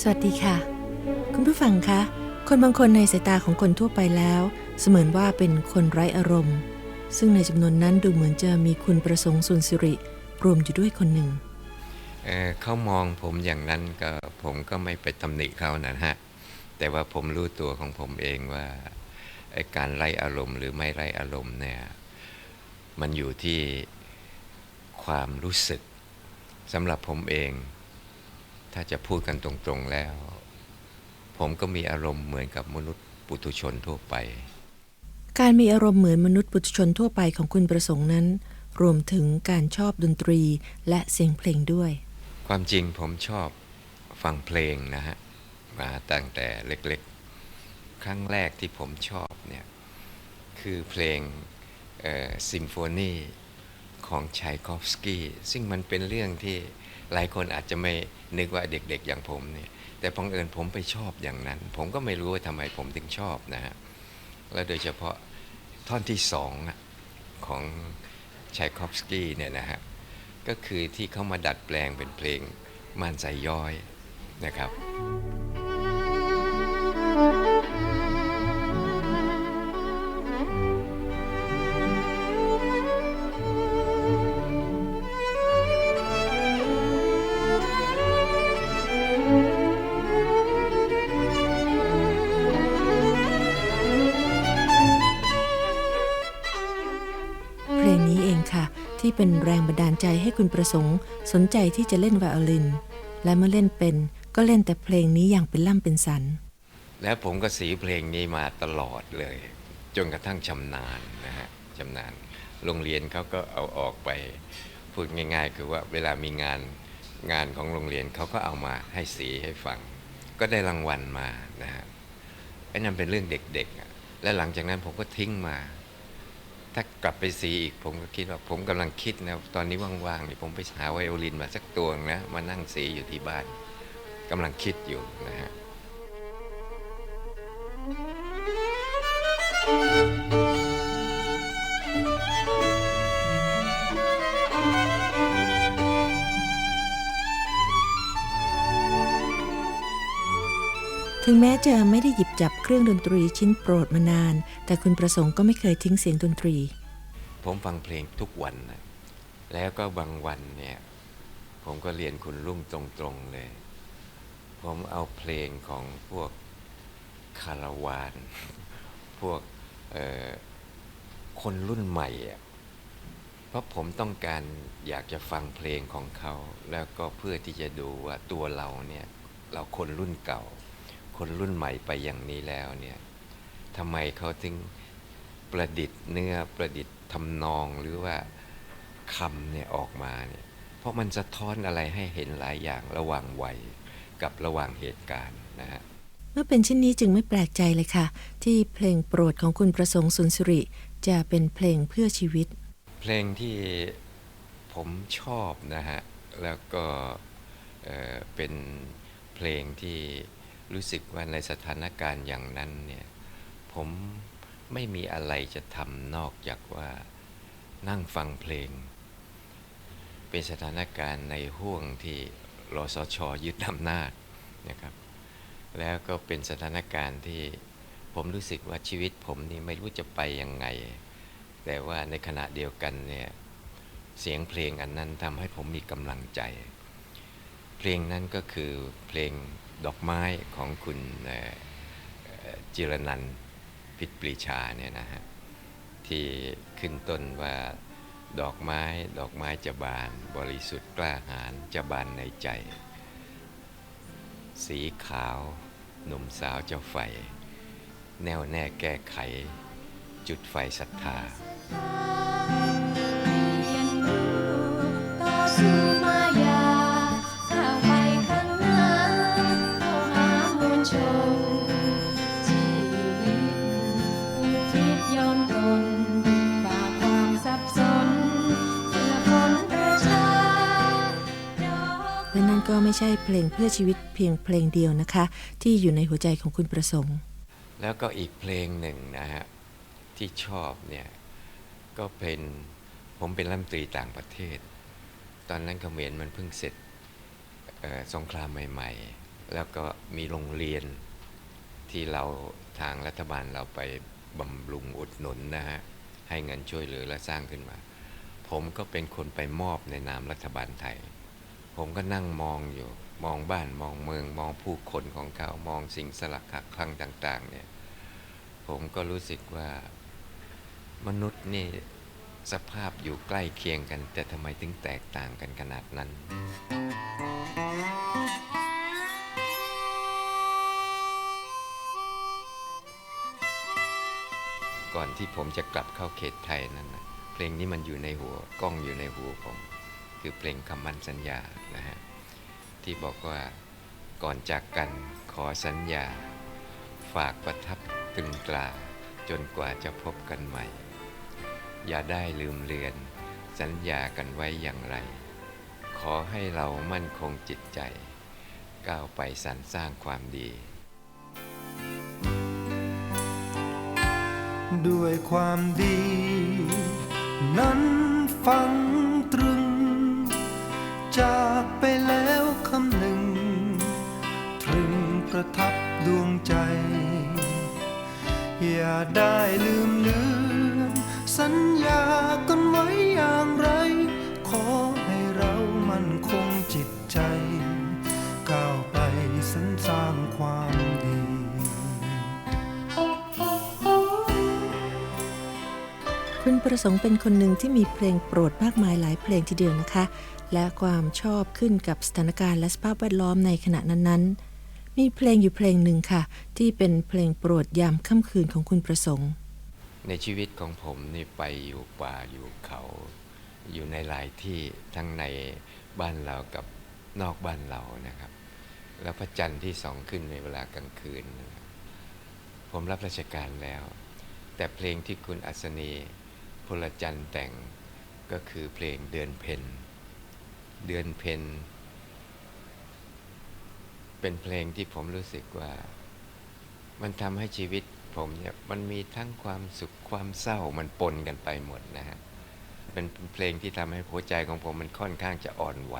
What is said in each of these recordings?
สวัสดีค่ะ คุณผู้ฟังคะคนบางคนในสายตาของคนทั่วไปแล้ว เสมือนว่าเป็นคนไร้อารมณ์ ซึ่งในจำนวนนั้นดูเหมือนจะมีคุณประสงค์สุนสิริรวมอยู่ด้วยคนหนึ่งเเขามองผมอย่างนั้นก็ผมก็ไม่ไปตำหนิเขานะฮะ แต่ว่าผมรู้ตัวของผมเองว่าการไล่อารมณ์หรือไม่ไล่อารมณ์เนี่ยมันอยู่ที่ความรู้สึกสำหรับผมเอง ถ้าจะพูดกันตรงๆแล้ว ผมก็มีอารมณ์เหมือนกับมนุษย์ปุถุชนทั่วไป การมีอารมณ์เหมือนมนุษย์ปุถุชนทั่วไปของคุณประสงค์นั้น รวมถึงการชอบดนตรีและเสียงเพลงด้วย ความจริงผมชอบฟังเพลงนะฮะมาตั้งแต่เล็กๆ ครั้งแรกที่ผมชอบเนี่ยคือเพลงซิมโฟนีของชัยคอฟสกี้ซึ่งมันเป็นเรื่องที่ หลายคนอาจจะไม่นึกว่าเด็กๆอย่างผมเนี่ยแต่พังเอิญผมไปชอบอย่างนั้น ผมก็ไม่รู้ว่าทำไมผมถึงชอบนะฮะและโดยเฉพาะท่อนที่สองของชัยคอฟสกี้เนี่ยนะฮะก็คือที่เขามาดัดแปลงเป็นเพลงม่านสายย้อยนะครับ ที่เป็นแรงบันดาลใจให้คุณประสงค์สนใจที่จะเล่นไวโอลิน และเมื่อเล่นเป็นก็เล่นแต่เพลงนี้อย่างเป็นล่ำเป็นสัน แล้วผมก็สีเพลงนี้มาตลอดเลย จนกระทั่งชำนาญนะฮะชำนาญ โรงเรียนเขาก็เอาออกไป พูดง่าย ๆ คือว่าเวลามีงานงานของโรงเรียนเขาก็เอามาให้สีให้ฟัง ก็ได้รางวัลมานะฮะไอ้นั่นเป็นเรื่องเด็กๆและหลังจากนั้นผมก็ทิ้งมา ถ้ากลับไปสีอีกผมก็คิดว่าผมกำลังคิดนะตอนนี้ว่างๆนี่ผมไปหาไวโอลินมาสักตัวนะมานั่งสีอยู่ที่บ้านกำลังคิดอยู่นะฮะ ถึงแม้จะไม่ได้หยิบจับเครื่องดนตรีชิ้นโปรดมานาน แต่คุณประสงค์ก็ไม่เคยทิ้งเสียงดนตรี ผมฟังเพลงทุกวันนะแล้วก็บางวันเนี่ย ผมก็เรียนคุณลุงตรงๆเลย ผมเอาเพลงของพวกคาราวาน พวกคนรุ่นใหม่อะเพราะผมต้องการอยากจะฟังเพลงของเขา แล้วก็เพื่อที่จะดูว่าตัวเราเนี่ย เราคนรุ่นเก่า คนรุ่นใหม่ไปอย่างนี้แล้วเนี่ยทำไมเขาถึงประดิษฐ์เนื้อประดิษฐ์ทำนองหรือว่าคำเนี่ยออกมาเนี่ยเพราะมันสะท้อนอะไรให้เห็นหลายอย่างระหว่างวัยกับระหว่างเหตุการณ์นะฮะเมื่อเป็นเช่นนี้จึงไม่แปลกใจเลยค่ะ ที่เพลงโปรดของคุณประสงค์สุนสิริ จะเป็นเพลงเพื่อชีวิต เพลงที่ผมชอบนะฮะ แล้วก็เอ่อเป็นเพลงที่ รู้สึกว่าในสถานการณ์อย่างนั้นเนี่ยผมไม่มีอะไรจะทำนอกจากว่านั่งฟังเพลง เป็นสถานการณ์ในห่วงที่รสชยึดอำนาจนะครับ แล้วก็เป็นสถานการณ์ที่ผมรู้สึกว่าชีวิตผมนี่ไม่รู้จะไปยังไง แต่ว่าในขณะเดียวกันเนี่ยเสียงเพลงอันนั้นทำให้ผมมีกำลังใจ เพลงนั้นก็คือเพลง ดอกไม้ของคุณจิรนันพิษปรีชาเนี่ยนะฮะที่ขึ้นต้นว่าดอกไม้ดอกไม้จะบานบริสุทธิ์กล้าหาญจะบานในใจ สีขาวหนุ่มสาวเจ้าไฟ แน่วแน่แก้ไข จุดไฟศรัทธาเรี ไม่ใช่เพลงเพื่อชีวิตเพียงเพลงเดียวนะคะ ที่อยู่ในหัวใจของคุณประสงค์ แล้วก็อีกเพลงหนึ่งนะฮะ ที่ชอบเนี่ย ก็เป็นผมเป็นรัฐมนตรีต่างประเทศ ตอนนั้นเขมรมันเพิ่งเสร็จสงครามใหม่ ๆ แล้วก็มีโรงเรียนที่เราทางรัฐบาลเราไปบำรุงอุดหนุนนะฮะ ให้เงินช่วยเหลือและสร้างขึ้นมา ผมก็เป็นคนไปมอบในนามรัฐบาลไทย ผมก็นั่งมองอยู่ มองบ้านมองเมือง มองผู้คนของเขา มองสิ่งสลักหักคลังต่าง ๆ เนี่ย ผมก็รู้สึกว่ามนุษย์นี่สภาพอยู่ใกล้เคียงกัน แต่ทำไมถึงแตกต่างกันขนาดนั้น ก่อนที่ผมจะกลับเข้าเขตไทยนั้น เพลงนี้มันอยู่ในหัวกล้องอยู่ในหัวผม คือเพลงคำมั่นสัญญานะฮะที่บอกว่าก่อนจากกันขอสัญญา ฝากประทับตึงตราจนกว่าจะพบกันใหม่ อย่าได้ลืมเลือน สัญญากันไว้อย่างไร ขอให้เรามั่นคงจิตใจ ก้าวไปสรรสร้างความดี ด้วยความดี นั้นฟัง จากไปแล้วคำหนึ่ง ตรึงประทับดวงใจ อย่าได้ลืมเลือนสัญ คุณประสงค์เป็นคนหนึ่งที่มีเพลงโปรดมากมายหลายเพลงทีเดียวนะคะ และความชอบขึ้นกับสถานการณ์และสภาพแวดล้อมในขณะนั้นๆ มีเพลงอยู่เพลงหนึ่งค่ะ ที่เป็นเพลงโปรดยามค่ำคืนของคุณประสงค์ ในชีวิตของผมนี่ไปอยู่ป่าอยู่เขา อยู่ในหลายที่ทั้งในบ้านเรากับนอกบ้านเรานะครับ แล้วพระจันทร์ที่สองขึ้นในเวลากลางคืน ผมรับราชการแล้ว แต่เพลงที่คุณอัศนี ลจันทร์แต่งก็คือเพลงเดือนเพ็ญเดือนเพ็ญเป็นเพลงที่ผมรู้สึกว่า มันทำให้ชีวิตผมเนี่ยมันมีทั้งความสุขความเศร้ามันปนกันไปหมดนะฮะเป็นเพลงที่ทำให้หัวใจของผมมันค่อนข้างจะอ่อนไหว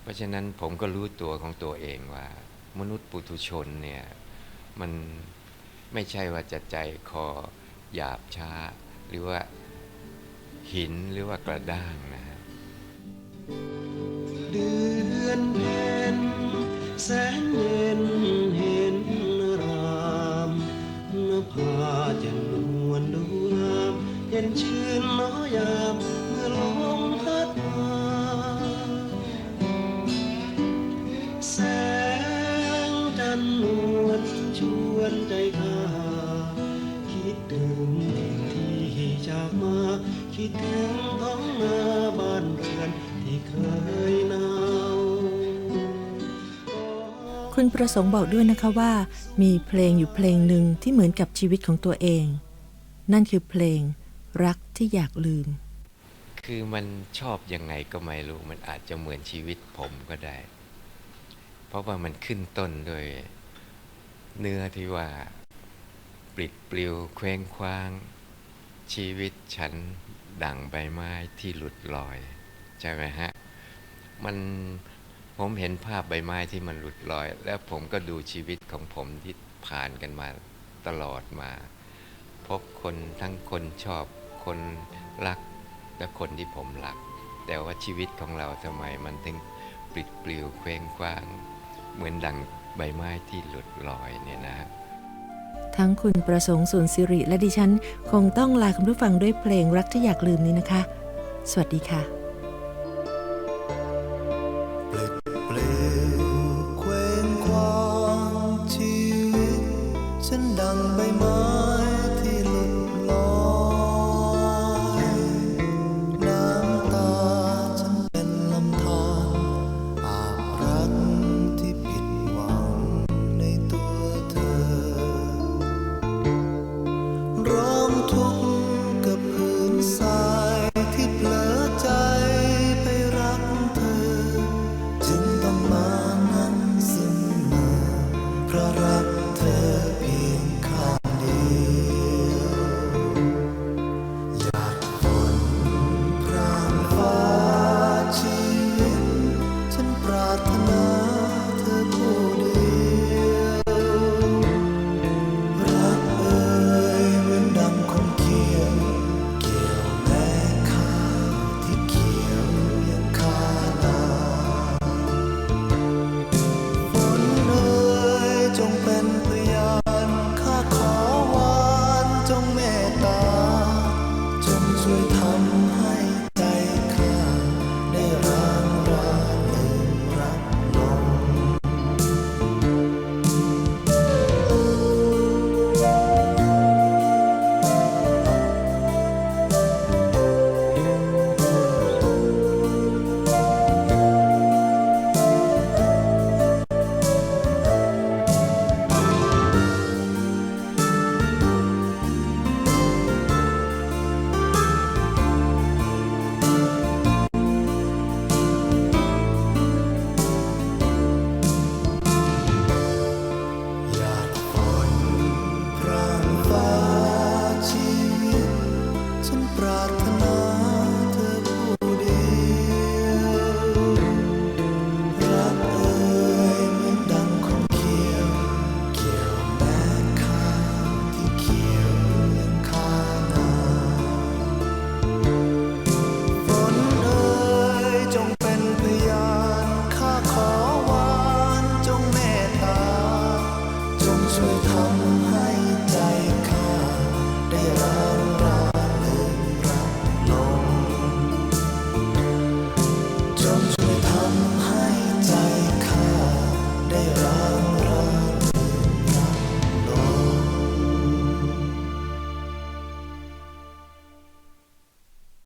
เพราะฉะนั้นผมก็รู้ตัวของตัวเองว่า มนุษย์ปุถุชนเนี่ย มันไม่ใช่ว่าจะใจคอหยาบช้า หรือว่าหินหรือว่ากระด้างนะฮะเดือนเพ็ญแสงเย็นเห็นรามนภาจะนวลดูงามเย็นชื่นน้อยามเมื่อลมพัดมาแสงจันทร์นวลชวนใจข้าคิดถึง คิดถึงท้องนาบ้านเรือนที่เคยหนาวคุณประสงค์บอกด้วยนะคะว่า มีเพลงอยู่เพลงหนึ่งที่เหมือนกับชีวิตของตัวเอง นั่นคือเพลงรักที่อยากลืม คือมันชอบยังไงก็ไม่รู้ มันอาจจะเหมือนชีวิตผมก็ได้ เพราะว่ามันขึ้นต้นด้วยเนื้อที่ว่า ปลิดปลิวเคว้งคว้าง ชีวิตฉัน ดั่งใบไม้ที่หลุดลอย ใช่ไหมฮะ มันผมเห็นภาพใบไม้ที่มันหลุดลอย แล้วผมก็ดูชีวิตของผมที่ผ่านกันมาตลอดมา พบคนทั้งคนชอบคนรักและคนที่ผมรัก แต่ว่าชีวิตของเราทำไมมันถึงปลิดปลิวเคว้งคว้าง เหมือนดังใบไม้ที่หลุดลอยเนี่ยนะฮะ ทั้งคุณประสงค์สุนสิริและดิฉัน คงต้องลาคุณผู้ฟังด้วยเพลงรักที่อยากลืมนี้นะคะ สวัสดีค่ะ Thăm